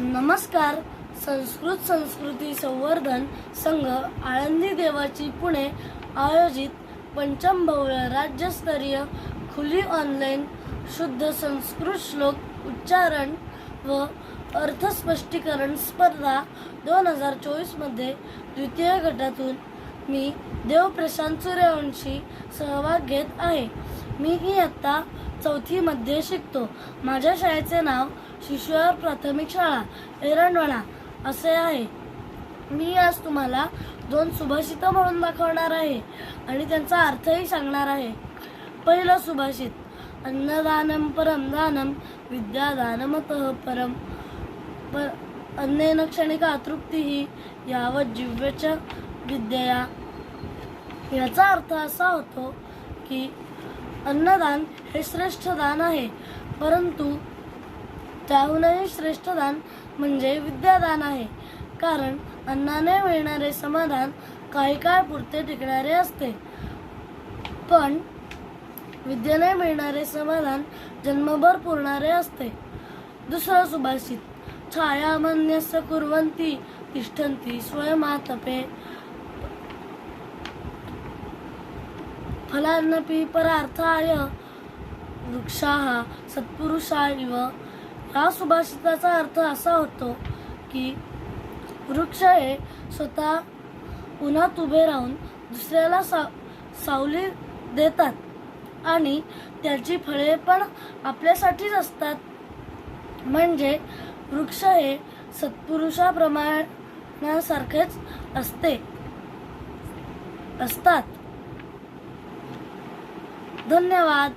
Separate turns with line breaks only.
नमस्कार. संस्कृत संस्कृती संवर्धन संघ आळंदी देवाची पुणे आयोजित पंचम भव्य राज्यस्तरीय खुली ऑनलाईन शुद्ध संस्कृत श्लोक उच्चारण व अर्थस्पष्टीकरण स्पर्धा दोन हजार चोवीसमध्ये द्वितीय गटातून मी देव प्रशांत सूर्यवंशी सहभाग घेत आहे. मी इयत्ता चौथीमध्ये शिकतो. माझ्या शाळेचे नाव शिशुआर प्राथमिक शाळा एरंडवणा असे आहे. मी आज तुम्हाला दोन सुभाषितं म्हणून दाखवणार आहे आणि त्यांचा अर्थही सांगणार आहे. पहिलं सुभाषित अन्नदानम परम दानम विद्यादानमतः परम पर अन्नेन क्षणिका तृप्ती यावत जिव्यच्या विद्यया. याचा अर्थ असा होतो की अन्नदान हे श्रेष्ठ दान आहे परंतु त्याहूनही श्रेष्ठ दान म्हणजे विद्यादान आहे. कारण अन्नाने मिळणारे समाधान काही काळ पुरते टिकणारे असते. पण विद्येने मिळणारे समाधान जन्मभर पुरणारे असते. दुसरं सुभाषित छायामन्यस्य कुर्वन्ती तिष्ठंती स्वयमातपे. फलान्नपी परार्थाय वृक्षाः सत्पुरुषा इव या सुभाषिताचा अर्थ असा होतो की वृक्ष हे स्वतः उन्हात उभे राहून दुसऱ्याला सा सावली देतात आणि त्याची फळे पण आपल्यासाठीच असतात. म्हणजे वृक्ष हे सत्पुरुषाप्रमाणासारखेच असते असतात. धन्यवाद.